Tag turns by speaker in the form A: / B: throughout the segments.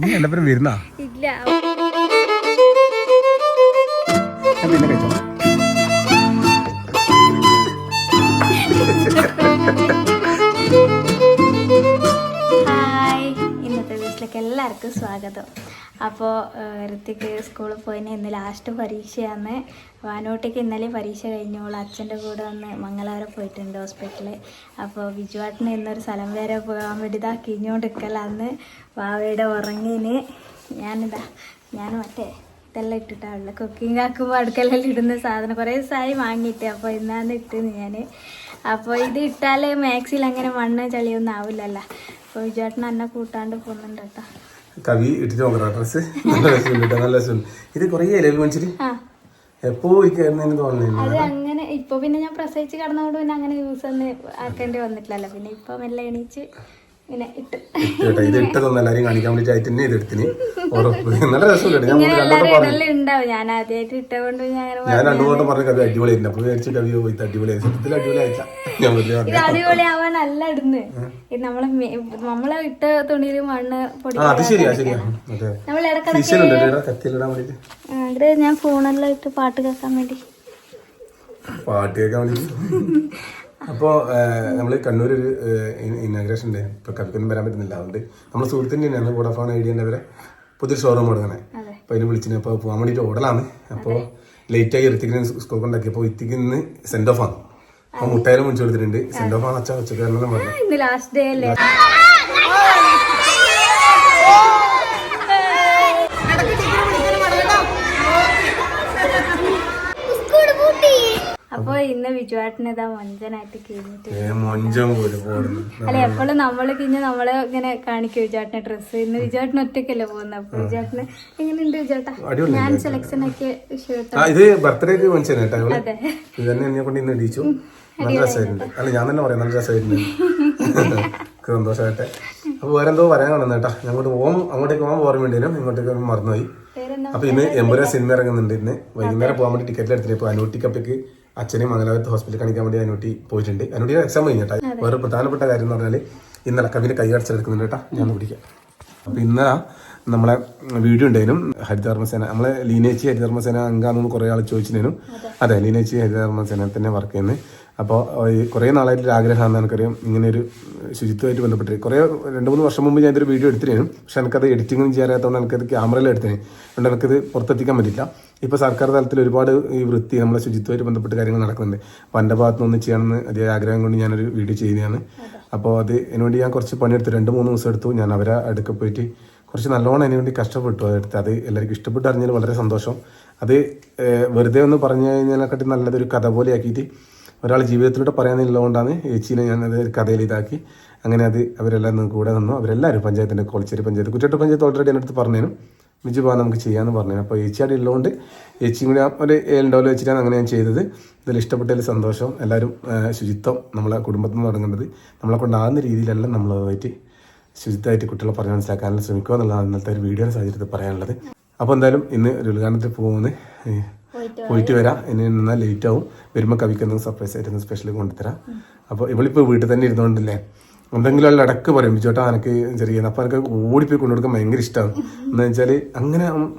A: നീ എല്ലാവരും വരുന്നാ?
B: ഇല്ല.
A: പിന്നെ കഴിച്ചോ
B: ഹായ്. ഇന്നത്തെ വീട്ടിലേക്ക് എല്ലാവർക്കും സ്വാഗതം. അപ്പോൾ ഋത്തിക്ക് സ്കൂളിൽ പോയിന് ഇന്ന് ലാസ്റ്റ് പരീക്ഷയാണ്. വാനോട്ടിക്ക് ഇന്നലെ പരീക്ഷ കഴിഞ്ഞോളൂ അച്ഛന്റെ കൂടെ വന്ന് മംഗലാപുരം പോയിട്ടുണ്ട് ഹോസ്പിറ്റലിൽ അപ്പോൾ ബിജുവാട്ടിന് ഇന്നൊരു സ്ഥലം വരെ പോകാൻ വേണ്ടി ഇതാ കിഞ്ഞോണ്ടിരിക്കലാന്ന് വാവയുടെ ഉറങ്ങിന്. ഞാനിതാ ഞാൻ മറ്റേ ഇതെല്ലാം ഇട്ടിട്ടാണല്ലോ കുക്കിംഗ് ആക്കുമ്പോൾ അടുക്കളയിൽ ഇടുന്ന സാധനം കുറേ ദിവസമായി വാങ്ങിയിട്ട് അപ്പോൾ ഇന്നാന്ന് ഇട്ടെന്ന് ഞാൻ അപ്പോൾ ഇത് ഇട്ടാൽ മാക്സിൽ അങ്ങനെ മണ്ണ് ചളിയൊന്നും ആവില്ലല്ലോ. അപ്പോൾ വിജയേട്ടൻ എന്നെ കൂട്ടാണ്ട് പോകുന്നുണ്ട് കേട്ടോ.
A: കവി ഇട്ടിട്ട് നോക്കണം. ഡ്രസ് നല്ല രസമുണ്ട് കേട്ടോ, നല്ല രസമുണ്ട്. ഇത് കുറേ ഇലയിൽ
B: മനുഷ്യര്
A: എപ്പോ ഇരിക്കുന്നതിന് തോന്നുന്നില്ല
B: അത് അങ്ങനെ ഇപ്പോൾ പിന്നെ ഞാൻ പ്രസവിച്ച് കടന്നുകൊണ്ട് പിന്നെ അങ്ങനെ യൂസ് ഒന്നും ആക്കേണ്ടി വന്നിട്ടില്ലല്ലോ. പിന്നെ ഇപ്പൊ മെല്ലെ എണീച്ച് ഇങ്ങനെ ഇട്ട്.
A: കേട്ടോ ഇത് എല്ലാവരും കാണിക്കാൻ വേണ്ടിയിട്ട് തന്നെ ഇത് എടുത്തിന്. ഉറപ്പ്. നല്ല ഞാൻ
B: ഇങ്ങനെ
A: രണ്ടോട്ടം
B: എല്ലാവരും
A: പറഞ്ഞു
B: ഇടൽ ഉണ്ടാവും. ഞാൻ ആദ്യമായിട്ട് ഇട്ടുകൊണ്ട് ഞാൻ
A: രണ്ടു വട്ടം പറഞ്ഞ കവി അടിപൊളിയായിരുന്നു. അപ്പൊ വിചാരിച്ചു കവി പോയി അടിപൊളിയായി. സത്യത്തിൽ അടിപൊളിയായില്ല. ഞാൻ വെറുതെ
B: ഇത്
A: പറഞ്ഞു
B: അടിപൊളി ആവാനല്ല ഇടുന്നത് ഇത് നമ്മളെ മെ- നമ്മളെ ഇട്ട തുണിയിൽ മണ്ണ് പൊടി
A: അത് ശരിയാ ശരിയാ.
B: നമ്മൾ ഇടക്കിടക്ക് ഞാൻ ഫോണെല്ലാം ഇട്ട് പാട്ട് കേൾക്കാൻ വേണ്ടി.
A: പാട്ട് കേൾക്കാൻ വേണ്ടിട്ട് അപ്പോ നമ്മൾ കണ്ണൂർ ഒരു ഇനാഗ്രേഷൻ ഉണ്ട്. ഇപ്പോൾ കവിക്കൊന്നും വരാൻ പറ്റുന്നില്ല. അതുകൊണ്ട് നമ്മൾ സുഹൃത്തിന്റെ തന്നെയാണ് വോഡഫോൺ ഐഡിയന്റെ വരെ പുതിയൊരു ഷോറൂം തുടങ്ങണേ
B: അപ്പോൾ
A: അപ്പൊ അതിന് വിളിച്ചിന്. അപ്പോൾ പോകാൻ വേണ്ടിയിട്ട് ഓടലാണ്. അപ്പോൾ ലേറ്റ് ആയി ഇത്തിക്കിന് സ്കൂൾ കൊണ്ടാക്കിയപ്പോ ഇത്തിക്ക് ഇന്ന് സെൻഡ് ഓഫ് ആണ്. അപ്പോൾ മുട്ടായാലും വിളിച്ചു കൊടുത്തിട്ടുണ്ട്. സെൻഡ് ഓഫ് ആണ് അച്ഛൻ ഉച്ചക്കാരനെല്ലാം പറഞ്ഞു.
B: ലാസ്റ്റ് ഡേ അല്ലേ? അപ്പൊ ഇന്ന് വിജുവാട്ടിന് ഇതാ മഞ്ചനായിട്ട് കഴിഞ്ഞിട്ട് അല്ല എപ്പോഴും നമ്മൾ കിഞ്ഞ് നമ്മളെ ഇങ്ങനെ കാണിക്കും വിജുവാട്ടിന്റെ ഡ്രസ്സ് ഇന്ന് വിജുവാട്ടിന് ഒറ്റയ്ക്കല്ലേ പോകുന്നത് അപ്പൊ വിജുവാട്ടിന് എങ്ങനെയുണ്ട് വിജുവാട്ടാ? ഞാൻ സെലക്ഷൻ ആക്കിയ ഷർട്ട്
A: ഇത് ബർത്ത്ഡേക്ക് മേടിച്ചു
B: അതെ.
A: ഇത് തന്നെ എന്നെ കൊണ്ട് ഇന്ന് ഇടിച്ചു നല്ല രസമായിട്ടുണ്ട്. അല്ല ഞാൻ തന്നെ പറയാം നല്ല രസമായിട്ടുണ്ട്. സന്തോഷമായിട്ടെ സന്തോഷമായിട്ട്. അപ്പൊ വേറെ എന്തോ പറയാൻ കാണുന്ന കേട്ടാ. അങ്ങോട്ട് പോകും അങ്ങോട്ടേക്ക് പോകാൻ പോകാൻ വേണ്ടിയും ഇങ്ങോട്ടേക്ക് മറന്നുപോയി.
B: പേരെന്താ?
A: അപ്പൊ ഇന്ന് എമ്പുരാ സിനിമ ഇറങ്ങുന്നുണ്ട് ഇന്ന്. വൈകുന്നേരം പോകാൻ വേണ്ടി ടിക്കറ്റ് എടുത്തിട്ട് ഇപ്പൊ അനൂട്ടി കപ്പയ്ക്ക് അച്ഛനെയും മംഗലാപുരത്ത് ഹോസ്പിറ്റലിൽ കാണിക്കാൻ വേണ്ടി അനൂട്ടി പോയിട്ടുണ്ട്. അനൂട്ടിയുടെ എക്സാം കഴിഞ്ഞിട്ടാ വേറെ പ്രധാനപ്പെട്ട കാര്യം എന്ന് പറഞ്ഞാൽ ഇന്നലെ കവിന്റെ കൈ അടച്ചെടുക്കുന്നുണ്ട് കേട്ടാ. ഞാൻ പിടിക്കാം. അപ്പൊ ഇന്നലെ നമ്മളെ വീഡിയോ ഉണ്ടായിരുന്നു ഹരിതകർമ്മസേന. നമ്മളെ ലീനേച്ചി ഹരിതകർമ്മസേന അംഗാന്ന് കുറെ ആൾ ചോദിച്ചിരുന്നു അതെ. ലീനേച്ചി ഹരിതകർമ്മസേന തന്നെ വർക്ക് ചെയ്യുന്നത് അപ്പോൾ കുറേ നാളായിട്ട് ഒരു ആഗ്രഹമാണെന്ന് എനിക്കറിയാം. ഇങ്ങനെ ഒരു ശുചിത്വമായിട്ട് ബന്ധപ്പെട്ട് കുറേ രണ്ട് മൂന്ന് വർഷം മുമ്പ് ഞാൻ ഇതൊരു വീഡിയോ എടുത്തിരുന്നു പക്ഷെ എനിക്കത് എഡിറ്റിങ്ങും ചെയ്യാത്തതുകൊണ്ട് എനിക്കത് ക്യാമറയിൽ എടുത്തിന്. അതുകൊണ്ട് എനിക്കത് പുറത്തെത്തിക്കാൻ പറ്റില്ല. ഇപ്പോൾ സർക്കാർ തലത്തിൽ ഒരുപാട് ഈ വൃത്തി നമ്മളെ ശുചിത്വമായിട്ട് ബന്ധപ്പെട്ട് കാര്യങ്ങൾ നടക്കുന്നുണ്ട്. അപ്പോൾ എന്റെ ഭാഗത്ത് നിന്ന് ചെയ്യണമെന്ന് അതേ ആഗ്രഹം കൊണ്ട് ഞാനൊരു വീഡിയോ ചെയ്യുന്നതാണ്. അപ്പോൾ അത് അതിനുവേണ്ടി ഞാൻ കുറച്ച് പണിയെടുത്ത് രണ്ട് മൂന്ന് ദിവസം എടുത്തു. ഞാൻ അവരെ അടുക്ക പോയിട്ട് കുറച്ച് നല്ലോണം അതിനുവേണ്ടി കഷ്ടപ്പെട്ടു അതെടുത്ത് അത് എല്ലാവർക്കും ഇഷ്ടപ്പെട്ട് അറിഞ്ഞാൽ വളരെ സന്തോഷം. അത് വെറുതെ ഒന്ന് പറഞ്ഞു കഴിഞ്ഞതിനെക്കാട്ടി നല്ലതൊരു കഥ പോലെ ആക്കിയിട്ട് ഒരാൾ ജീവിതത്തിലൂടെ പറയാനുള്ളതുകൊണ്ടാണ് ഏച്ചിനെ ഞാൻ അത് കഥയിൽ ഇതാക്കി. അങ്ങനെ അത് അവരെല്ലാം കൂടെ നിന്നു. അവരെല്ലാവരും പഞ്ചായത്തിന്റെ കോളിച്ചേരി പഞ്ചായത്ത് കുറ്റട്ട് പഞ്ചായത്ത് ഓൾറെഡി എന്റെ അടുത്ത് പറഞ്ഞേനും. മിജു പോകാൻ നമുക്ക് ചെയ്യാമെന്ന് പറഞ്ഞു അപ്പോൾ അവിടെ ഉള്ളതുകൊണ്ട് ഏച്ചിയും കൂടി ഒരു ഏലുണ്ടോലോ വെച്ചിട്ടാണ് അങ്ങനെ ഞാൻ ചെയ്തത്. ഇതിൽ ഇഷ്ടപ്പെട്ടതിൽ സന്തോഷം എല്ലാവരും ശുചിത്വം നമ്മളെ കുടുംബത്തിൽ നിന്ന് തുടങ്ങേണ്ടത്. നമ്മളെ കൊണ്ടാകുന്ന രീതിയിലല്ല നമ്മൾ പോയിട്ട് ശുചിത്വമായിട്ട് കുട്ടികളെ പറഞ്ഞ് മനസ്സിലാക്കാനുള്ള ശ്രമിക്കുക എന്നുള്ളതാണ് ഇന്നത്തെ ഒരു വീഡിയോയുടെ സാഹചര്യത്തിൽ പറയാനുള്ളത്. അപ്പോൾ എന്തായാലും ഇന്ന് ഒരു ഉദ്ഘാടനത്തിൽ പോകുന്നത്
B: പോയിട്ട്
A: വരാം. ഇനി നിന്നാൽ ലേറ്റ് ആവും വരുമ്പോൾ കവിക്കൊന്നും സർപ്രൈസ് ആയിട്ട് സ്പെഷ്യൽ കൊണ്ടുതരാം അപ്പോൾ ഇവളിപ്പോൾ വീട്ടിൽ തന്നെ ഇരുന്നുകൊണ്ടില്ലേ? എന്തെങ്കിലും അല്ല ഇടയ്ക്ക് പറയും ചേട്ടാ എനിക്ക് ചെറിയ അപ്പൊ എനിക്ക് ഓടിപ്പോയി കൊണ്ടുകൊടുക്കാൻ ഭയങ്കര ഇഷ്ടമാണ് എന്ന് വെച്ചാൽ അങ്ങനെ സംഭവല്ലേ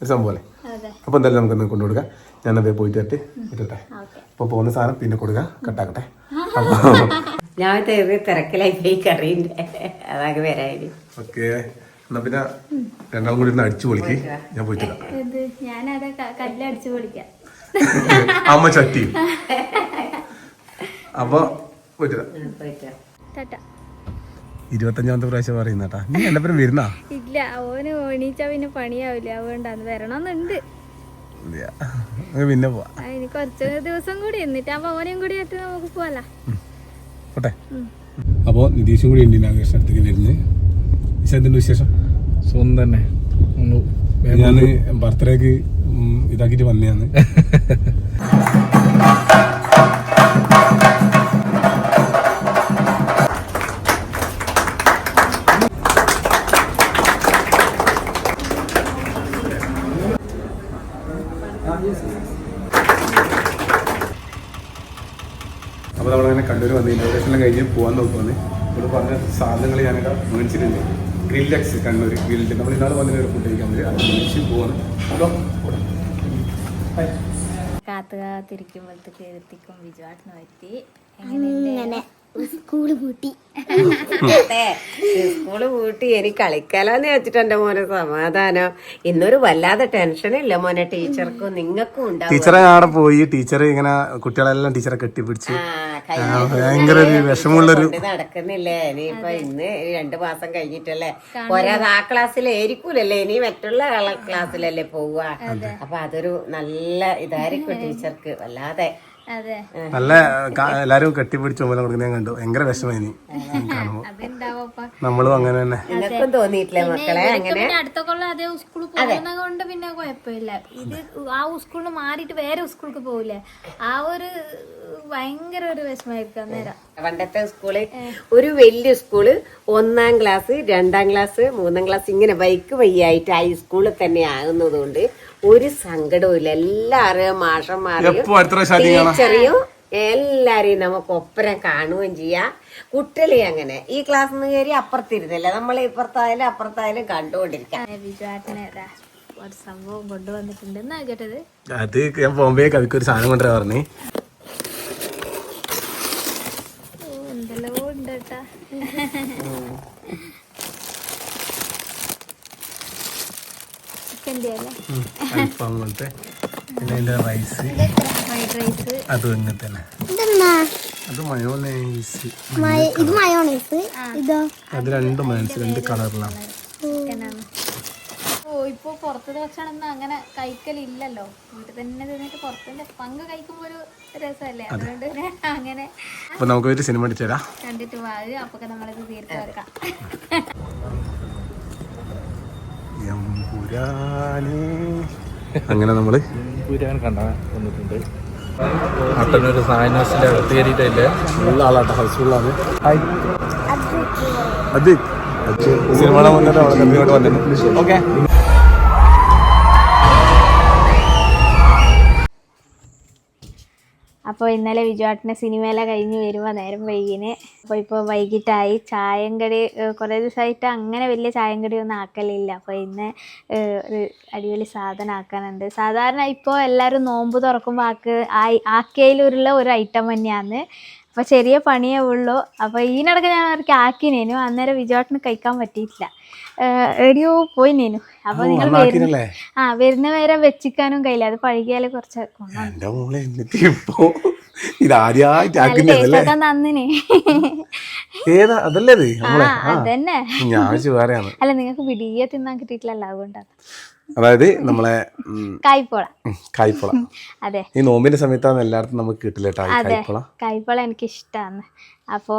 A: ഒരു സംഭവം നമുക്ക്
B: അതെ.
A: അപ്പോൾ എന്തായാലും നമുക്കൊന്ന് കൊണ്ടുകൊടുക്കാം ഞാനതേ പോയിട്ട് തട്ടി ഇട്ടിട്ടെ.
B: അപ്പൊ
A: അപ്പോൾ പോകുന്ന സാധനം പിന്നെ കൊടുക്കാം. കട്ടാക്കട്ടെ.
C: ഞാൻ തിരക്കിലായി പോയി കറിയുണ്ട്. അതാകെ വരായി
A: ഓക്കെ. എന്നാൽ പിന്നെ രണ്ടാളും കൂടി ഒന്ന് അടിച്ചു പൊളിക്ക്. ഞാൻ പോയിട്ട് വരാം.
B: ഇത് ഞാനത് ക- കല്ലടിച്ച് പൊളിക്കാം.
A: അമ്മ ചട്ടി. അപ്പൊ പോയിട്ട് വരാം.
C: പോയിട്ട്
B: ടാറ്റ
A: ഇരുപത്തഞ്ചാമത്തെ പ്രാവശ്യം പറയുന്ന നീ എല്ലാവരും വരുന്നാ?
B: ഇല്ല ഓന് എണീച്ചാ പിന്നെ പണിയാവില്ല അതുകൊണ്ടാന്ന് വരണമെന്നുണ്ട്
A: പിന്നെ പോവാ.
B: ആ, ഇനി കുറച്ച് ദിവസം കൂടി എന്നിട്ട് ആ ഓനെയും കൂടി ആയിട്ട് നമുക്ക് പോവാല.
A: പോട്ടെ. അപ്പോൾ നിതീഷും കൂടി ഉണ്ട് ഇനാഗ്രേഷൻ അടുത്തേക്ക് വരുന്നത്. എന്തുണ്ട് വിശേഷം?
D: സ്വന്തം തന്നെ ഞാൻ
A: ഞാൻ ബർത്ത്ഡേക്ക് ഇതാക്കിയിട്ട് വന്നതാണ്. കണ്ണൂർ വന്ന് ഇന്നോഗ്രേഷനെല്ലാം കഴിഞ്ഞ് പോകാൻ നോക്കുവാണ്. ഇവിടെ പറഞ്ഞ സാധനങ്ങൾ ഞാനൊക്കെ മേടിച്ചിട്ടുണ്ട്. ഗ്രില്ലക്സ് കണ്ണൂർ ഗ്രില്ല് നമ്മൾ ഇന്നാൾ വന്നിട്ട് ഒരു ഫുഡ് കഴിക്കാൻ പറ്റും അത് മേടിച്ച് പോവാണ്. കാത്തുകാത്തിരിക്കുമ്പോഴത്തേക്ക്
B: കാത്തു കാത്തിരിക്കുമ്പോഴത്തേക്ക് എത്തിക്കും വിജുവാട്ടിന് പറ്റി എങ്ങനെയുണ്ട്
E: സ്കൂൾ പൂട്ടി.
C: സ്കൂൾ പൂട്ടി. ഇനി കളിക്കാലോന്ന് വെച്ചിട്ട് എന്റെ മോനെ സമാധാനം. ഇന്നൊരു വല്ലാതെ ടെൻഷനില്ല മോനെ. ടീച്ചർക്കും നിങ്ങൾക്കും ഉണ്ടാവും.
A: ടീച്ചറെ അവിടെ പോയി. ടീച്ചർ ഇങ്ങനെ കുട്ടികളെല്ലാം ടീച്ചറെ കെട്ടിപ്പിടിച്ച്. ഭയങ്കര ഒരു വിഷമമുള്ളൊരു
C: ഇനി നടക്കുന്നില്ലേ? ഇനിയിപ്പൊ ഇന്ന് രണ്ടു മാസം കഴിഞ്ഞിട്ടല്ലേ? പോരാതെ ആ ക്ലാസ്സിലായിരിക്കൂലല്ലേ ഇനി മറ്റുള്ള ക്ലാസ്സിലല്ലേ പോവുക. അപ്പൊ അതൊരു നല്ല ഇതായിരിക്കും ടീച്ചർക്ക്. വല്ലാതെ
A: നല്ല എല്ലാരും കെട്ടിപ്പിടിച്ച് ചുമല കൊടുക്കുന്ന ഞാൻ കണ്ടു. ഭയങ്കര വിഷമായി കാണുമ്പോ. നമ്മളും അങ്ങനെ തന്നെ.
C: നിനക്കും തോന്നിയിട്ടില്ലേ മക്കളെ? അങ്ങനെ?
B: പിന്നെ അടുത്ത കൊല്ലം അതേ സ്കൂളിൽ പോകുന്ന കൊണ്ട് പിന്നെ കുഴപ്പമില്ല. ഇത് ആ സ്കൂളിൽ മാറിയിട്ട് വേറെ സ്കൂൾക്ക് പോകില്ലേ ആ ഒരു ഭയങ്കര ഒരു വിഷമായിരിക്കും അന്നേരം.
C: പണ്ടത്തെ സ്കൂൾ. ഒരു വലിയ സ്കൂൾ ഒന്നാം ക്ലാസ് രണ്ടാം ക്ലാസ് മൂന്നാം ക്ലാസ് ഇങ്ങനെ ബൈക്ക് വയ്യായിട്ട് ഹൈസ്കൂളിൽ സ്കൂളിൽ തന്നെ ആകുന്നത് കൊണ്ട് ഒരു സങ്കടവും ഇല്ല. എല്ലാരെയും മാഷന്മാരെയും ടീച്ചറെയും എല്ലാരെയും നമുക്ക് ഒപ്പരം കാണുകയും ചെയ്യാം. കുട്ടികളെ അങ്ങനെ. ഈ ക്ലാസ് നിന്ന് കയറി അപ്പുറത്തിരുന്നില്ല? നമ്മൾ ഇപ്പുറത്തായാലും അപ്പുറത്തായാലും കണ്ടുകൊണ്ടിരിക്കാം.
B: ഒരു സംഭവം കൊണ്ടുവന്നിട്ടുണ്ടെന്നാ കേട്ടത്?
A: അത് ഞാൻ ബോംബെ കവിക്ക് ഒരു സാധനം കൊണ്ടുവരാ പറഞ്ഞേ.
B: കേട്ടാ
A: പോലത്തെ. പിന്നെ അതിന്റെ റൈസ് അതും തന്നെ. അത്
E: ഇത് മയോണൈസ് ഇതോ?
A: അത് രണ്ട് മയോണൈസ് രണ്ട് കളറിലാണ്
B: ഓ ഇപ്പൊ പുറത്തത്തെ ഭക്ഷണം ഒന്നും അങ്ങനെ കഴിക്കലില്ലല്ലോ. വീട്ടിൽ തന്നെ തിന്നിട്ട് പുറത്തിന്റെ പങ്ക് കഴിക്കുമ്പോൾ ഒരു രസമല്ലേ? അതുകൊണ്ട് പിന്നെ അങ്ങനെ
A: അപ്പൊ നമുക്ക് ഒരു സിനിമ അടിച്ചു
B: കണ്ടിട്ട് വാഴ അപ്പൊക്കെ നമ്മളിത് തീർത്ത് വെക്കാം.
A: അങ്ങനെ
D: നമ്മൾ വന്നിട്ടുണ്ട്. അട്ടനൊരു സായനസിന്റെ അകത്ത് കയറിയിട്ടില്ലേ?
A: ഉള്ള ആളാട്ടോ ഹൗസ്ഫുള്ളാണ് അത് സിനിമയുടെ മുന്നേ അവിടെ കമ്പിയോട്ട് വന്നിട്ടുണ്ട് ഓക്കെ
B: അപ്പോൾ ഇന്നലെ വിജുവാട്ടിന്റെ സിനിമയിലെ കഴിഞ്ഞ് വരുമ്പോൾ നേരം വൈകിന്. അപ്പോൾ ഇപ്പോൾ വൈകിട്ടായി. ചായം കടി കുറേ ദിവസമായിട്ട് അങ്ങനെ വലിയ ചായം കടി ഒന്നും ആക്കലില്ല. അപ്പോൾ ഇന്ന് ഒരു അടിപൊളി സാധനം ആക്കാനുണ്ട്. സാധാരണ ഇപ്പോൾ എല്ലാവരും നോമ്പ് തുറക്കുമ്പോൾ ആക്ക് ആയി ആക്കിയതിലുള്ള ഒരു ഐറ്റം തന്നെയാണ്. അപ്പോൾ ചെറിയ പണിയേ ഉള്ളൂ. അപ്പോൾ ഈനടക്ക് ഞാൻ അവർക്ക് ആക്കിനേനു അന്നേരം വിജയോട്ടിന് കഴിക്കാൻ പറ്റിയിട്ടില്ല. എടിയോ പോയി പോയിനേനു അപ്പൊ നിങ്ങൾ വരുന്ന ആ വരുന്ന വരെ വെച്ചിക്കാനും കഴിയില്ല. അത് പഴകിയാലേ കുറച്ച് അതന്നെ. അല്ല നിങ്ങൾക്ക് വിടിയ തിന്നാൻ കിട്ടിയിട്ടില്ല അതുകൊണ്ടാണ്.
A: അതായത് നമ്മളെ
B: കായ്പോള
A: കായ്പോള
B: അതെ.
A: ഈ നോമ്പിന്റെ സമയത്താണ് എല്ലായിടത്തും നമുക്ക് കിട്ടില്ല കായ്പോള
B: കായ്പോള എനിക്ക് ഇഷ്ടമാണ് അപ്പോ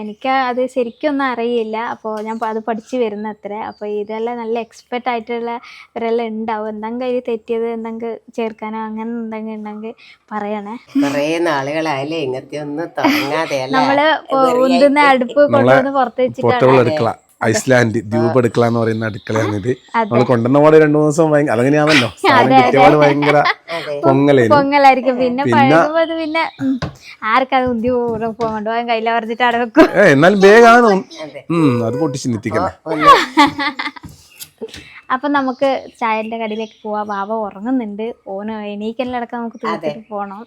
B: എനിക്ക് അത് ശരിക്കൊന്നും അറിയില്ല. അപ്പോ ഞാൻ അത് പഠിച്ചു വരുന്ന അത്ര അപ്പോൾ ഇതെല്ലാം നല്ല എക്സ്പെർട്ട് ആയിട്ടുള്ള ഇവരെല്ലാം ഉണ്ടാവും. എന്തെങ്കിലും അതിൽ തെറ്റിയത് എന്തെങ്കിലും ചേർക്കാനോ അങ്ങനെ എന്തെങ്കിലും ഉണ്ടെങ്കിൽ പറയണേ.
C: കൊറേ നാളുകളായാലേ ഇങ്ങനത്തെ ഒന്നും?
B: നമ്മൾ ഉന്തുന്ന അടുപ്പ് കൊണ്ടുവന്ന് പുറത്ത് വെച്ചിട്ടാണ്
A: ഐസ്ലാൻഡ് ദ്വീപ് അടുക്കള എന്ന് പറയുന്ന അടുക്കളയാണ് ഇത് നമ്മൾ കൊണ്ടുവന്ന പോലെ രണ്ടു മൂന്ന് ദിവസം ഭയങ്കര അതങ്ങനെയാണല്ലോ. ഭയങ്കര
B: പൊങ്ങലായിരിക്കും. പിന്നെ പിന്നെ ആർക്കത് കൊണ്ടുപോകാൻ കയ്യില പറഞ്ഞിട്ട്
A: ഏ എന്നാലും അത്. പൊട്ടിച്ച്
B: അപ്പൊ നമുക്ക് ചായന്റെ കടയിലേക്ക് പോവാ. ബാബ ഉറങ്ങുന്നുണ്ട്. ഓന് എണീക്കെല്ലാം നമുക്ക് തീർത്തിട്ട് പോണം.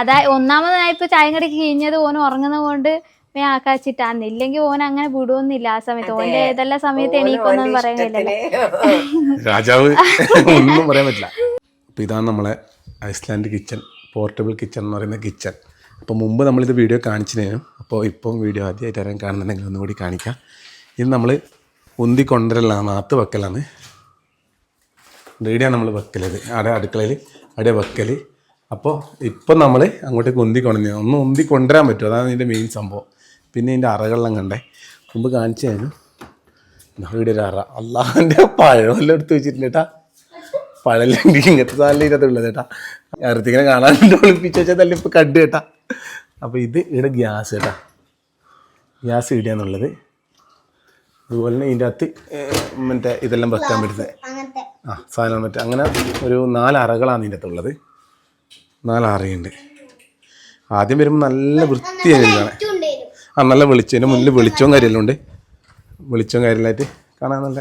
B: അതാ ഒന്നാമതായിപ്പോ ചായം കടയ്ക്ക് കഴിഞ്ഞത് ഓന് ഉറങ്ങുന്നത് കൊണ്ട് ഞാൻ ആക്കാച്ചിട്ടാന്ന്. ഇല്ലെങ്കിൽ ഓൻ അങ്ങനെ വിടുവൊന്നില്ല ആ സമയത്ത് ഓന്റെ ഏതെല്ലാം സമയത്ത് എണീക്കൊന്നും പറയുന്നില്ല
A: രാജാവ് ഒന്നും പറയാൻ പറ്റില്ല. അപ്പോൾ ഇതാണ് നമ്മളെ ഐസ്ലാൻഡ് കിച്ചൺ പോർട്ടബിൾ കിച്ചൺ എന്ന് പറയുന്ന കിച്ചൺ. അപ്പോൾ മുമ്പ് നമ്മളിത് വീഡിയോ കാണിച്ചിരുന്നു അപ്പോൾ ഇപ്പം വീഡിയോ ആദ്യമായിട്ട് ആരും കാണുന്നുണ്ടെങ്കിൽ ഒന്നുകൂടി കാണിക്കാം. ഇത് നമ്മൾ ഉന്തി കൊണ്ടുവരലാണ് നാത്ത് വെക്കലാണ്. ഇവിടെയാണ് നമ്മൾ വെക്കലത് അവിടെ അടുക്കളയിൽ അവിടെ വെക്കൽ അപ്പോൾ ഇപ്പം നമ്മൾ അങ്ങോട്ടേക്ക് ഉന്തി കൊണ്ടുവന്നു ഒന്ന് ഉന്തി കൊണ്ടുവരാൻ പറ്റും അതാണ് ഇതിന്റെ മെയിൻ സംഭവം. പിന്നെ ഇതിന്റെ അറകളെല്ലാം കണ്ടേ. മുമ്പ് കാണിച്ചു തരും ഇവിടെ ഒരു അറ. അള്ളാഹിന്റെ പഴമെല്ലാം എടുത്ത് വെച്ചിട്ടുണ്ട് കേട്ടാ പഴല്ല ഇങ്ങനത്തെ സാധനം ഇതിനകത്തുള്ളത് കേട്ടാ അറുത്തിങ്ങനെ കാണാൻ ഒളിപ്പിച്ച് വെച്ചാൽ തന്നെ ഇപ്പം കണ്ടു കേട്ടാ. അപ്പോൾ ഇത് ഇവിടെ ഗ്യാസ് കേട്ടാ ഗ്യാസ് ഇടുകയെന്നുള്ളത്. അതുപോലെ തന്നെ ഇതിന്റെ അകത്ത് മറ്റേ ഇതെല്ലാം വെക്കാൻ പറ്റുന്നത്. ആ സാധനം മറ്റേ അങ്ങനെ ഒരു നാല് അറകളാണ് ഇതിന്റെ അകത്തുള്ളത്. നാല് അറയുണ്ട്. ആദ്യം വരുമ്പോൾ നല്ല വൃത്തിയായിരുന്നു കാണാൻ
E: ചുണ്ടേരും
A: വിളിച്ചതിന് മുന്നിൽ വെളിച്ചവും കാര്യമെല്ലാം ഉണ്ട്. വെളിച്ചവും കാര്യമായിട്ട് കാണാൻ നല്ല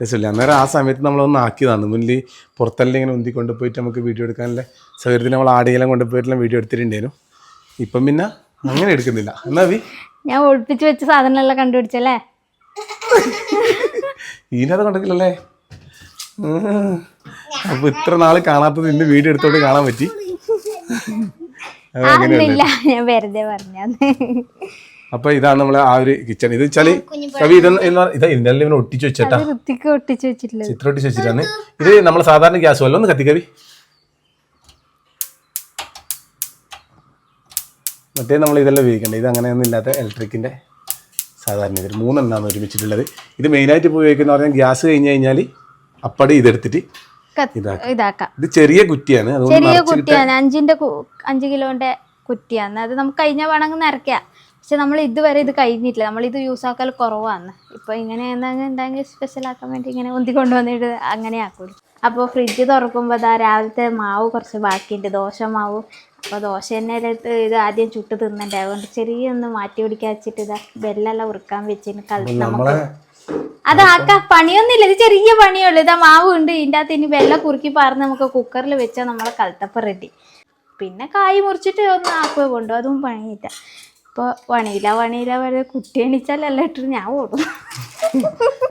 A: രസമില്ല. അന്നേരം ആ സമയത്ത് നമ്മളൊന്ന് ആക്കിയതാണ്. മുന്നിൽ പുറത്തെല്ലാം ഇങ്ങനെ ഉന്തി കൊണ്ടുപോയിട്ട് നമുക്ക് വീഡിയോ എടുക്കാനുള്ള സൗകര്യത്തിന് നമ്മൾ ആടെയെല്ലാം കൊണ്ടുപോയിട്ടെല്ലാം വീഡിയോ എടുത്തിട്ടുണ്ടായിരുന്നു. ഇപ്പം പിന്നെ അങ്ങനെ എടുക്കുന്നില്ല. എന്നാ വി?
B: ഞാൻ ഒളിപ്പിച്ച് വെച്ച സാധനമെല്ലാം കണ്ടുപിടിച്ചല്ലേ?
A: ഈനത് കണ്ടിട്ടില്ലല്ലേ? അപ്പൊ ഇത്ര നാൾ കാണാത്തത് ഇന്ന് വീഡിയോ എടുത്തോണ്ട് കാണാൻ പറ്റി.
B: ഞാൻ വെറുതെ പറഞ്ഞാന്ന്.
A: അപ്പൊ ഇതാണ് നമ്മളെ ആ ഒരു കിച്ചൺ ഇത് വെച്ചാൽ കവി ഇത് ഇത് ഇതാ ഇതിനെല്ലാം ഇവനെ ഒട്ടിച്ചു വെച്ചിട്ടാ.
B: ഒട്ടിച്ച് വെച്ചിട്ടുള്ളത്.
A: ചിത്രം ഒട്ടിച്ചു വെച്ചിട്ടാണ്. ഇത് നമ്മൾ സാധാരണ ഗ്യാസ് പോലെ. ഒന്ന് കത്തി കവി. മറ്റേ നമ്മൾ ഇതെല്ലാം ഉപയോഗിക്കണ്ട? ഇത് അങ്ങനെയൊന്നും ഇല്ലാത്ത ഇലക്ട്രിക്കിന്റെ സാധാരണ ഇതിൽ മൂന്നെണ്ണമാണ് ഒരുമിച്ചിട്ടുള്ളത്. ഇത് മെയിനായിട്ട് ഉപയോഗിക്കുന്ന പറഞ്ഞാൽ ഗ്യാസ് കഴിഞ്ഞു കഴിഞ്ഞാൽ അപ്പടി ഇതെടുത്തിട്ട് ഇതാക്കാം. ഇത് ചെറിയ കുറ്റിയാണ്. അതുകൊണ്ട്
B: ചെറിയ കുറ്റിയാണ്. അഞ്ചിന്റെ അഞ്ചു അഞ്ച് കിലോന്റെ കുറ്റിയാണ്. അത് നമുക്ക് കഴിഞ്ഞ വേണമെങ്കിൽ നിറയ്ക്കാം. പക്ഷെ നമ്മൾ ഇതുവരെ ഇത് കഴിഞ്ഞിട്ടില്ല. നമ്മൾ ഇത് യൂസ് ആക്കൽ കുറവാണ്. ഇപ്പൊ ഇങ്ങനെ എന്തെങ്കിലും എന്തെങ്കിലും സ്പെഷ്യൽ ആക്കാൻ വേണ്ടി ഇങ്ങനെ ഉന്തി കൊണ്ടുവന്നിട്ട് അങ്ങനെ ആക്കൂ. അപ്പോൾ ഫ്രിഡ്ജ് തുറക്കുമ്പോൾ അതാ രാവിലത്തെ മാവ് കുറച്ച് ബാക്കിയുണ്ട്. ദോശ മാവ്. അപ്പോൾ ദോശ തന്നെ എടുത്ത് ഇത് ആദ്യം ചുട്ട് തിന്നണ്ടേ. അതുകൊണ്ട് ചെറിയ ഒന്ന് മാറ്റി പിടിക്കാൻ വെച്ചിട്ട് ഇതാ ബെല്ലെല്ലാം ഉറുക്കാൻ വെച്ചിട്ട് കളി
A: നമ്മളെ
B: അതാക്ക പണിയൊന്നുമില്ല. ഇത് ചെറിയ പണിയുള്ളൂ. ഇതാ മാവ് ഉണ്ട്. ഇതിന്റെ അകത്ത് ഇനി വെള്ളം കുറുക്കി പാർന്ന് നമുക്ക് കുക്കറിൽ വെച്ചാൽ നമ്മളെ കൽത്തപ്പം റെഡി പിന്നെ കായ് മുറിച്ചിട്ട് ഒന്ന് ആക്കുക കൊണ്ടു. അതും പണിയില്ല. ഇപ്പോൾ വണീല വണീല വരെ കുട്ടി എണീച്ചാലല്ല ഇട്ട് ഞാൻ ഓടും.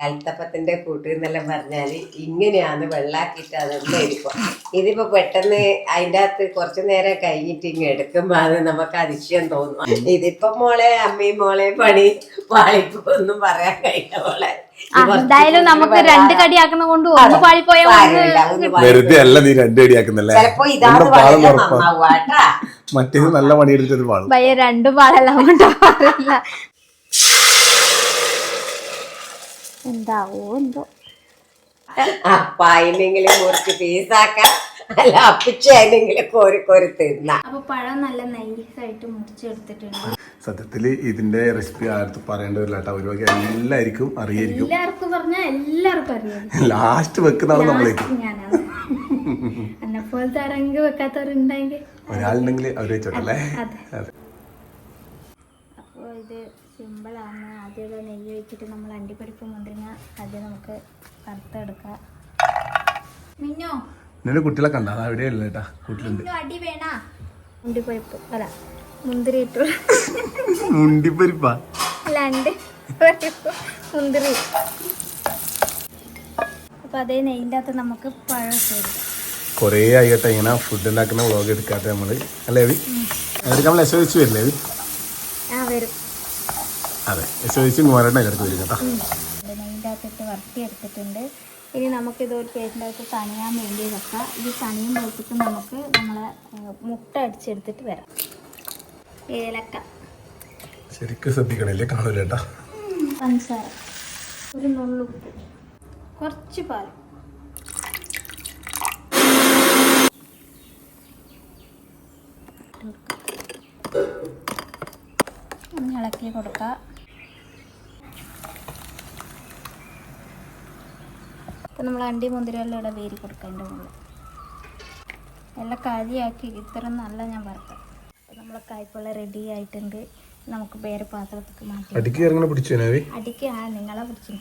C: കൽത്തപ്പത്തിന്റെ കൂട്ട് എന്നെല്ലാം പറഞ്ഞാൽ ഇങ്ങനെയാണ് വെള്ളാക്കിട്ട് അതൊന്നും എടുക്കും ഇതിപ്പോ പെട്ടെന്ന് അതിന്റെ അകത്ത് കുറച്ചു നേരം കഴിഞ്ഞിട്ട് ഇങ്ങ് എടുക്കുമ്പോ അത് നമുക്ക് അതിശയം തോന്നും ഇതിപ്പോ മോളെ അമ്മയും മോളെ പണി പാളിപ്പോ ഒന്നും പറയാൻ കഴിയില്ല മോളെ.
B: എന്തായാലും നമുക്ക് രണ്ട് കടിയാക്കുന്ന കൊണ്ട് ഒന്ന് പാളിപ്പോയാൽ
A: വെറുതെ അല്ല നീ രണ്ട് കടിയാക്കുന്നല്ലേ
C: ചിലപ്പോ ഇതാണ് വളരെ
A: മറ്റേത് നല്ല പണിയെടുത്തത് പാടും.
B: ഭയ രണ്ടും പാടെല്ലാം. എന്താവോ എന്തോ.
C: അപ്പായിനെങ്കിലും കുറച്ച് പീസാക്കാം. അല്ല അപ്പിച്ചായിനെങ്കിലും കോരി കോരി തിന്ന.
B: അപ്പൊ പഴം നല്ല നൈസായിട്ട് മുറിച്ചെടുത്തിട്ടുണ്ട്.
A: സത്യത്തിൽ ഇതിന്റെ റെസിപ്പി ആർക്കും പറയേണ്ടതില്ല കേട്ടോ. ഒരുപാട് എല്ലാവർക്കും അറിയായിരിക്കും.
B: എല്ലാവർക്കും പറഞ്ഞാൽ എല്ലാവർക്കും അറിയാം.
A: ലാസ്റ്റ് വെക്കുന്നതാണ് നമ്മളേക്ക്
B: എന്നെപ്പോലത്തെ എന്നെ പോലത്തെ ആരെങ്കിലും വെക്കാത്തവരുണ്ടെങ്കിൽ.
A: ഒരാളുണ്ടെങ്കിൽ അവർ വെച്ചോട്ടല്ലേ.
B: അതെ. അപ്പോൾ ഇത് സിമ്പിളാണ് ആദ്യം നെയ്യ് ഒഴിച്ചിട്ട് നമ്മൾ അണ്ടിപ്പരിപ്പ് മുന്തിരിങ്ങ ആദ്യം നമുക്ക് വറുത്തെടുക്കാം. മിന്നോ.
A: നിന്റെ കുട്ടികളെ കണ്ടാ അവിടെ അല്ല കേട്ടാ വീട്ടിലുണ്ട്.
B: മിന്നോ അടി വേണ? മുണ്ടിപ്പരിപ്പ് അല്ല മുന്തിരി ഇട്ടു.
A: മുണ്ടിപ്പരിപ്പാ
B: അല്ല അണ്ടി മുന്തിരി. അപ്പോൾ അതേ നെയ്യിന്റെ അകത്ത് നമുക്ക് പഴം കൊടുക്കാം.
A: കുറേ ആയിട്ടെ ഇങ്ങനെ ഫുഡ് ഉണ്ടാക്കുന്ന വ്ളോഗ് എടുക്കാത്ത നമ്മൾ. അല്ലേ അവർ നമ്മൾ എസ് വെച്ച് വരില്ലേ അതെ. എസ് ഒഴിച്ച് മൂവാരെണ്ണം അതിനടുത്ത് വരും കേട്ടോ
B: വറുത്തി എടുത്തിട്ടുണ്ട്. ഇനി നമുക്കിത് ഒരു പേരിന്റെ അകത്ത് തണിയാൻ വേണ്ടി വെക്കാം. ഇത് തണിയുമ്പോഴത്തേക്കും നമുക്ക് നമ്മളെ മുട്ട അടിച്ചെടുത്തിട്ട് വരാം. ഏലക്ക.
A: ശരിക്കും ശ്രദ്ധിക്കണില്ലേ? കാണൂല കേട്ടാ.
B: പഞ്ചസാര. ഒരു നുള്ളുപ്പ് കുറച്ച് പാൽ. ഇളക്കി കൊടുക്കാം. ഇപ്പം നമ്മൾ അണ്ടി മുന്തിരിയെല്ലാം ഇവിടെ വേരി കൊടുക്കേണ്ട അതിന്റെ മുകളിൽ. എല്ലാം കരിയാക്കി ഇത്ര നല്ല ഞാൻ വറുത്തത്. അപ്പം നമ്മളെ കായ്പുള്ള റെഡി ആയിട്ടുണ്ട്. നമുക്ക് വേറെ പാത്രത്തേക്ക് മാറ്റി
A: അടിക്ക് പിടിച്ചു
B: അടിക്ക് ആ നിങ്ങളെ പിടിച്ചു.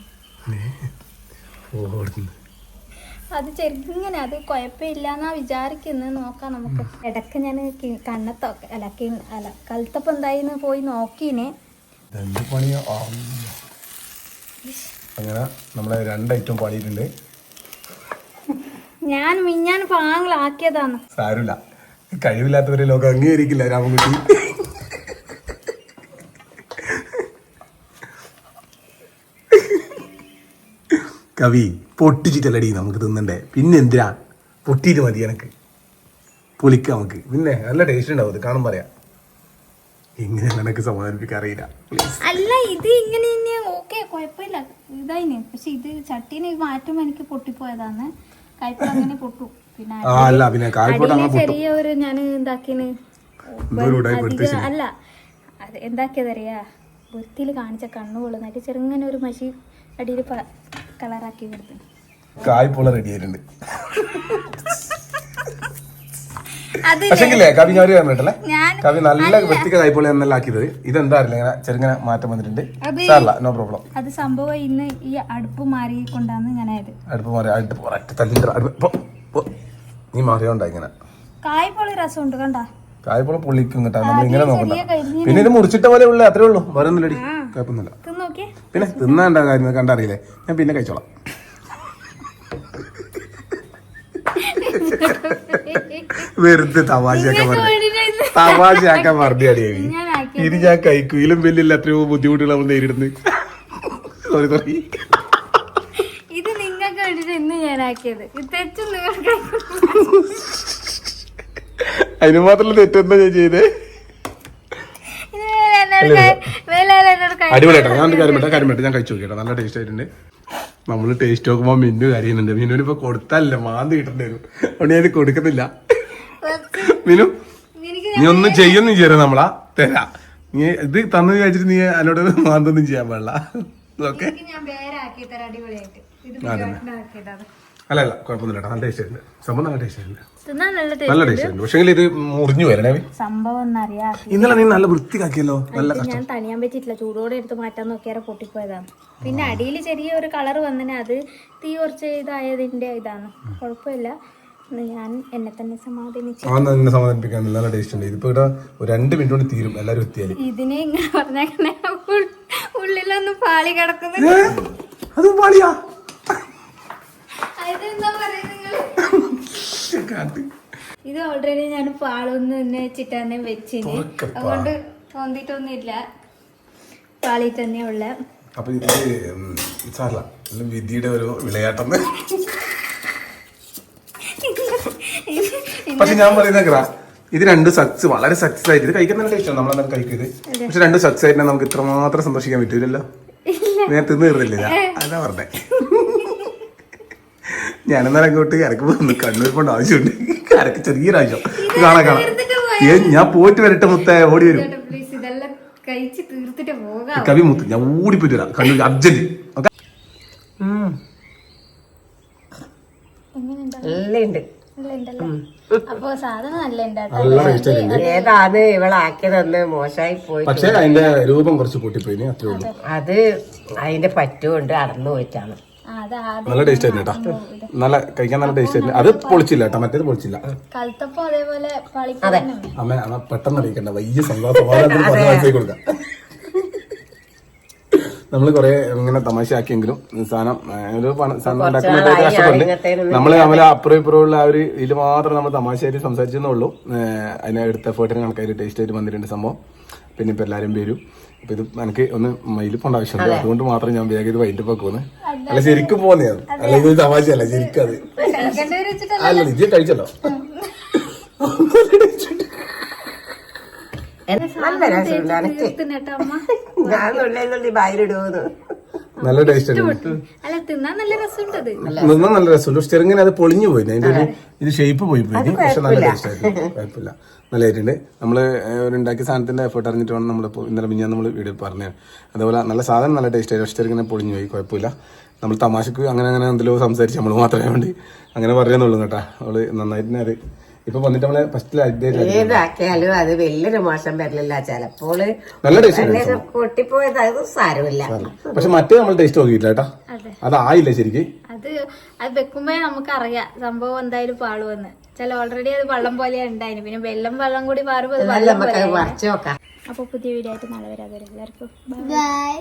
B: അത് ചെറുങ്ങനെ അത് കുഴപ്പമില്ല എന്നാ വിചാരിക്കുന്നത് നോക്കാം നമുക്ക്. ഇടയ്ക്ക് ഞാൻ കണ്ണത്തൊക്കെ അല്ല കി- അല്ല കലത്തപ്പം എന്തായിന്ന് പോയി നോക്കീനെ.
A: അങ്ങനെ നമ്മളെ രണ്ട് ഐറ്റം പണിയിട്ടുണ്ട്.
B: ഞാൻ മിഞ്ഞാൻ പാങ്ങളാക്കിയതാണ്
A: സാരമില്ല. കഴിവില്ലാത്തവരെ ലോകം അംഗീകരിക്കില്ല രാമൻകുട്ടി. കവി പൊട്ടിച്ചിട്ടല്ലടി നമുക്ക് തിന്നണ്ടേ. പിന്നെ എന്തിനാ? പൊട്ടിയിട്ട് മതി എനക്ക്. പുളിക്കാം നമുക്ക്. പിന്നെ നല്ല ടേസ്റ്റ് ഉണ്ടാവും ഇത് കാണും പറയാം എങ്ങനെയാണ് നിനക്ക് സമാധാനിപ്പിക്കാൻ അറിയില്ല?
B: അല്ല ഇത് ഇങ്ങനെ ഓക്കെ കുഴപ്പമില്ല. ഇതായിന്. പക്ഷെ ഇത് ചട്ടീനെ മാറ്റുമ്പോൾ എനിക്ക് പൊട്ടിപ്പോയതാണ്. അങ്ങനെ പൊട്ടു. പിന്നെ
A: ആ അല്ല പിന്നെ കാൽപോട്ട് അങ്ങനെ പൊട്ടും.
B: ചെറിയ ഒരു ഞാൻ
A: എടുത്ത്
B: അധികം അല്ല അത് എന്താക്കിയതറിയാ? വൃത്തിയിൽ കാണിച്ച കണ്ണുകൾ എന്നിട്ട് ചെറുങ്ങനെ ഒരു മഷി അടിയിൽ കളറാക്കി കൊടുത്തു
A: കായ്പോള റെഡി ആയിട്ടുണ്ട്.
B: അത്
A: പക്ഷെങ്കിലേ കവി ഞാൻ ഒരു കാര്യം കേട്ടല്ലേ
B: ഞാൻ
A: കവി നല്ല വൃത്തിക്ക് കൈപ്പൊളി എന്നല്ല ആക്കിയത്. ഇതെന്താ അറിയില്ല ഇങ്ങനെ ചെറുങ്ങനെ മാറ്റം വന്നിട്ടുണ്ട്. സാറല്ല നോ പ്രോബ്ലം
B: അത് സംഭവം ഇന്ന് ഈ അടുപ്പ് മാറി കൊണ്ടാന്ന് ഇങ്ങനെ
A: അടുപ്പ് മാറി അടുപ്പ് ഒരൊറ്റ അടുപ്പ്. നീ മാറിയോണ്ടാ ഇങ്ങനെ.
B: കായ്പോളി രസമുണ്ട് കണ്ട?
A: കായ്പോള പുള്ളിക്കും കേട്ടാ നമ്മൾ ഇങ്ങനെ നോക്കണ്ട. പിന്നെ ഇത് മുറിച്ചിട്ട പോലെ ഉള്ളു അത്രേ ഉള്ളൂ. വേറെ ഒന്നുമില്ലടി കുഴപ്പമൊന്നുമില്ല. പിന്നെ തിന്നാണ്ട കാര്യം കണ്ടറിയില്ലേ? ഞാൻ പിന്നെ കഴിച്ചോളാം. വെറുതെ തമാശയൊക്കെ പറഞ്ഞു. തമാശയാക്കാൻ ഇനി
B: ഞാൻ ആക്കി
A: ഇത് ഞാൻ കഴിക്കുയിലും വലിയ എത്രയോ ബുദ്ധിമുട്ടുകൾ നമ്മൾ നേരിടുന്നു. സോറി സോറി
B: ഇത് നിങ്ങൾക്ക് വേണ്ടിട്ട് ഇന്ന് ഞാൻ ആക്കിയത്. ഇത് നിങ്ങൾക്ക്
A: അതിന് മാത്രമല്ല തെറ്റെന്താ ഞാൻ ചെയ്തേ?
B: അടിപൊളി വേറെ എന്നോട് കൈ- വേറെ ആരും എന്നോട് കൈ-
A: അടിപൊളിയാട്ടോ ഞാൻ കാര്യം പറ്റാ കാര്യം പറ്റാ ഞാൻ കഴിച്ചു നോക്കിട്ടോ നല്ല ടേസ്റ്റ് ആയിട്ടുണ്ട്. നമ്മൾ ടേസ്റ്റ് നോക്കുമ്പോ മിന്നു കരയുന്നുണ്ട്. മിനുവിന് ഇപ്പൊ കൊടുത്തല്ല മാന്തി കിട്ടേണ്ടി വരും. അതുകൊണ്ട് ഞാൻ കൊടുക്കുന്നില്ല. മിനു നീ ഒന്നും ചെയ്യൊന്നും ചെയ്യരുത് നമ്മളാ. തരാ. നീ ഇത് തന്നു കഴിച്ചിട്ട് നീ എന്നോട് മാന്തൊന്നും ചെയ്യാൻ പാടില്ല. ഓക്കെ
B: എനിക്ക്
A: അല്ല അല്ല കുഴപ്പമൊന്നുമില്ല നല്ല ടേസ്റ്റ് ആയിട്ടുണ്ട് സംഭവം നല്ല ടേസ്റ്റ് ആയിട്ടുണ്ട്
B: തിന്നാൻ നല്ല
A: നല്ല ടേസ്റ്റ് പക്ഷേ ഇത് മുറിഞ്ഞു വരണേ
B: സംഭവം ഒന്നറിയാം
A: ഇന്നലെ നീ നല്ല വൃത്തിയാക്കിയല്ലോ. നല്ല
B: ഞാൻ തണിയാൻ പറ്റിയിട്ടില്ല. ചൂടോടെ എടുത്ത് മാറ്റാൻ നോക്കിയാൽ പൊട്ടിപ്പോയതാണ് പിന്നെ അടിയിൽ ചെറിയ ഒരു കളർ വന്നിനെ. അത് തീ കുറച്ച് ഇതായതിന്റെ ഇതാണ്. കുഴപ്പമില്ല. ഞാൻ എന്നെ തന്നെ സമാധാനിച്ചു.
A: ആ നിന്നെ സമാധാനിപ്പിക്കാൻ നല്ല ടേസ്റ്റ് ഉണ്ട്. ഇതിപ്പോ ഇവിടെ രണ്ട് മിനിറ്റ് കൊണ്ട് തീരും. എല്ലാവരും എത്തിയാലും.
B: ഇതിനെ ഇങ്ങനെ പറഞ്ഞേക്കണേ. ഉൾ- ഉള്ളിലൊന്നും പാളി കിടക്കുന്നു?
A: അത് പാളിയാ?
B: ഇത് ഓൾറെഡി ഞാൻ പാളൊന്നും തന്നെ വെച്ചിട്ടാണ് വെച്ചിന് അതുകൊണ്ട് തോന്നിട്ടൊന്നുമില്ല പാളി തന്നെയുള്ള
A: അപ്പൊ ഇത് വിധിയുടെ ഒരു വിളയാട്ടം. പക്ഷെ ഞാൻ പറയുന്ന ഇത് രണ്ട് സക്സ് വളരെ സക്സസ് ആയിട്ട് ഇത് കഴിക്കാൻ നല്ല ഇഷ്ടമാണ് നമ്മളെന്തായാലും കഴിക്കും ഇത് പക്ഷെ രണ്ട് സക്സ് ആയിട്ട് നമുക്ക് ഇത്രമാത്രം സന്തോഷിക്കാൻ പറ്റൂലല്ലോ. നേരത്തെ തിന്നു തീർന്നില്ല അതാ പറഞ്ഞേ. ഞാനെന്നാലും അങ്ങോട്ട് കരക്ക് പോകുന്നു കണ്ണൂർ പോണ്ട ആവശ്യമുണ്ട്. കരക്ക് ചെറിയൊരു ആവശ്യം. കാണാൻ കാണാം ഏ, ഞാൻ പോയിട്ട് വരട്ടെ മുത്തേ ഓടി വരും.
B: പ്ലീസ് ഇതെല്ലാം കഴിച്ച് തീർത്തിട്ട് പോകാം.
A: കവി മുത്ത് ഞാൻ ഓടി പോയിട്ട് വരാം. കണ്ണൂർ അർജന്റ്. ഓക്കെ?
B: എങ്ങനെയുണ്ട്?
C: ഏതാണ് ഇവളാക്കിയതെന്ന് മോശമായി പോയി
A: പക്ഷേ അതിന്റെ രൂപം കുറച്ച് കൂട്ടിപ്പോയി
C: അത്. അതിന്റെ പറ്റുകൊണ്ട് അടന്നു പോയിട്ടാണ്.
A: നല്ല ടേസ്റ്റ് ആയിരുന്നു കേട്ടോ. നല്ല കഴിക്കാൻ നല്ല ടേസ്റ്റ് ആയിരുന്നു. അത് പൊളിച്ചില്ല കേട്ടോ മറ്റേത് പൊളിച്ചില്ല. അമ്മ അമ്മ പെട്ടെന്ന് അറിയിക്കണ്ട വലിയ സന്തോഷം കൊടുക്കാം. നമ്മൾ കുറെ ഇങ്ങനെ തമാശയാക്കിയെങ്കിലും സാധനം ഒരു സാധനം ഉണ്ടാക്കുമ്പോഴത്തേക്ക് കഷ്ടപ്പെട്ടുണ്ട് നമ്മൾ നമ്മളെ അപ്പുറം ഇപ്പുറമുള്ള ആ ഒരു ഇതിൽ മാത്രം നമ്മൾ തമാശയായിട്ട് സംസാരിച്ചെന്നുള്ളൂ അതിനെ എടുത്ത എഫേർട്ടിന് കണക്കായിട്ട് ടേസ്റ്റ് ആയിട്ട് വന്നിട്ടുണ്ട് സംഭവം. പിന്നെ ഇപ്പൊ എല്ലാരും വരും. അപ്പൊ ഇത് എനിക്ക് ഒന്ന് മയിൽ പോകേണ്ട ആവശ്യമുണ്ട്. അതുകൊണ്ട് മാത്രം ഞാൻ വേഗം ഇത് വൈകിട്ട് പോക്കുന്ന് അല്ല ശരിക്കും പോകുന്നതാണ് അല്ല ഇത് തമാശയല്ല ശരിക്കും അത്. അല്ല ഇത് കഴിച്ചല്ലോ.
C: നല്ല
A: ടേസ്റ്റ് നിന്നാ നല്ല രസമുണ്ട് ചെറുങ്ങനെ അത് പൊളിഞ്ഞു പോയി. അതിന്റെ ഒരു ഇത് ഷേപ്പ് പോയി പോയി. പക്ഷെ നല്ല ടേസ്റ്റ് ആയിരുന്നു. കുഴപ്പമില്ല. നല്ലതായിട്ടുണ്ട്. നമ്മൾ ഉണ്ടാക്കിയ സാധനത്തിന്റെ എഫേർട്ട് അറിഞ്ഞിട്ട് വേണം നമ്മൾ ഇന്നലെ മിഞ്ഞാൽ നമ്മൾ വീഡിയോ പറഞ്ഞു. അതേപോലെ നല്ല സാധനം നല്ല ടേസ്റ്റ് ആയി. പക്ഷേ ഇങ്ങനെ പൊളിഞ്ഞു പോയി കുഴപ്പമില്ല. നമ്മൾ തമാശക്ക് അങ്ങനെ അങ്ങനെ എന്തെങ്കിലും സംസാരിച്ച് നമ്മൾ മാത്രമേ വേണ്ടി അങ്ങനെ പറയുന്നുള്ളൂ കേട്ടാ. അവൾ നന്നായിട്ട് അത് ഇപ്പൊ വന്നിട്ട് നമ്മളെ ഫസ്റ്റിൽ അപ്ഡേറ്റ്
C: ഏതാക്കിയാലും അത് വലിയൊരു മോശം വരില്ല ചിലപ്പോൾ
A: നല്ല ടേസ്റ്റ്
C: പൊട്ടിപ്പോയത് അത് സാരമില്ല.
A: പക്ഷെ മറ്റേ നമ്മൾ ടേസ്റ്റ് നോക്കിയില്ല കേട്ടാ.
B: അതെ.
A: അതായില്ല ശരിക്ക്?
B: അത് അത് വെക്കുമ്പോ നമുക്കറിയാം സംഭവം എന്തായാലും പാളുവെന്ന്. ചില ഓൾറെഡി അത് വെള്ളം പോലെ ഉണ്ടായിരുന്നു പിന്നെ വെള്ളം വെള്ളം കൂടി പാറുമ്പോൾ
C: നോക്കാം
B: അപ്പൊ പുതിയ വീഡിയോ ആയിട്ട് നാളെ വരാതെ എല്ലാവർക്കും.
E: ബൈ